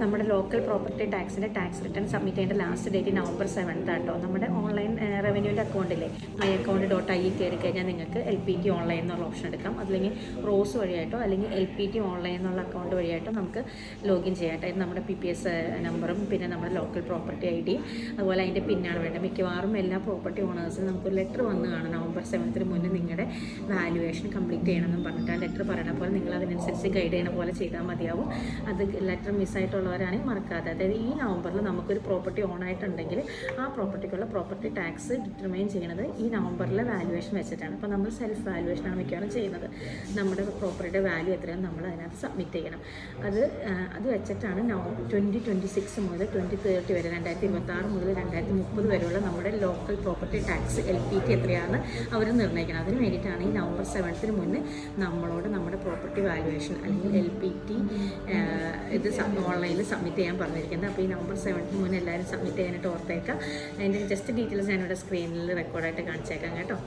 നമ്മുടെ local property ടാക്സിന്റെ tax return submit ചെയ്യേണ്ട ലാസ്റ്റ് ഡേറ്റ് നവംബർ സെവൻത്ത് ആട്ടോ. നമ്മുടെ ഓൺലൈൻ റവന്യൂന്റെ അക്കൗണ്ടിലെ മൈ അക്കൗണ്ട് ഡോട്ട് ഐ കയറി കഴിഞ്ഞാൽ നിങ്ങൾക്ക് എൽ പി ടി ഓൺലൈൻ എന്നുള്ള ഓപ്ഷൻ എടുക്കാം. അല്ലെങ്കിൽ റോസ് വഴിയായിട്ടോ അല്ലെങ്കിൽ എൽ പി ടി ഓൺലൈൻ എന്നുള്ള അക്കൗണ്ട് വഴിയായിട്ടോ നമുക്ക് ലോഗിൻ ചെയ്യാം. ഇത് നമ്മുടെ പി പി എസ് നമ്പറും പിന്നെ നമ്മുടെ ലോക്കൽ പ്രോപ്പർട്ടി ഐ ഡിയും അതുപോലെ അതിന്റെ പിന്നാണ് വേണ്ടത്. മിക്കവാറും എല്ലാ പ്രോപ്പർട്ടി ഓണേഴ്സിനും നമുക്ക് ലെറ്റർ വന്ന് കാണും. നവംബർ സെവൻത്തിന് മുന്നേ നിങ്ങളുടെ വാല്യുവേഷൻ കംപ്ലീറ്റ് ചെയ്യണമെന്നും പറഞ്ഞിട്ട് ആ ലെറ്റർ പറയണ പോലെ നിങ്ങൾ അതിനനുസരിച്ച് ഗൈഡ് ചെയ്യണ പോലെ ചെയ്താൽ മതിയാവും. അത് ലെറ്റർ മിസ്സായിട്ടുള്ളവരാണെങ്കിൽ മറക്കാതെ. അതായത് ഈ നവംബറിൽ നമുക്കൊരു പ്രോപ്പർട്ടി ഓൺ ആയിട്ടുണ്ടെങ്കിൽ ആ പ്രോപ്പർട്ടിക്കുള്ള പ്രോപ്പർട്ടി ടാക്സ് ഡിറ്റർമൈൻ ചെയ്യുന്നത് ഈ നവംബറിലെ വാല്യുവേഷൻ വെച്ചിട്ടാണ്. അപ്പോൾ നമ്മൾ സെൽഫ് വാല്യുവേഷനാണ് മിക്കവാറും ചെയ്യുന്നത്. നമ്മുടെ പ്രോപ്പർട്ടിയുടെ വാല്യൂ എത്രയാണ് നമ്മൾ അതിനകത്ത് സബ്മിറ്റ് ചെയ്യണം. അത് അത് വെച്ചിട്ടാണ് ട്വന്റി ട്വന്റി സിക്സ് മുതൽ ട്വന്റി തേർട്ടി വരെ രണ്ടായിരത്തി ഇരുപത്തി ആറ് മുതൽ രണ്ടായിരത്തി മുപ്പത് വരെയുള്ള നമ്മുടെ local property tax L P T എത്രയാണ് അവർ നിർണയിക്കണം. അതിന് വേണ്ടിയിട്ടാണ് ഈ നവംബർ സെവൻത്തിന് മുന്നേ നമ്മളോട് നമ്മുടെ പ്രോപ്പർട്ടി വാല്യുവേഷൻ അല്ലെങ്കിൽ എൽ പി ടി ഇത് സബ്മിറ്റ് ചെയ്യാൻ പറഞ്ഞിരിക്കുന്നത്. അപ്പോൾ ഈ നവംബർ സെവൻത്തിന് മുന്നേ എല്ലാവരും സബ്മിറ്റ് ചെയ്യാനായിട്ട് ഓർത്തേക്കാം. അതിന്റെ ജസ്റ്റ് ഡീറ്റെയിൽസ് ഞാനിവിടെ സ്ക്രീനിൽ റെക്കോർഡായിട്ട് കാണിച്ചേക്കാം കേട്ടോ.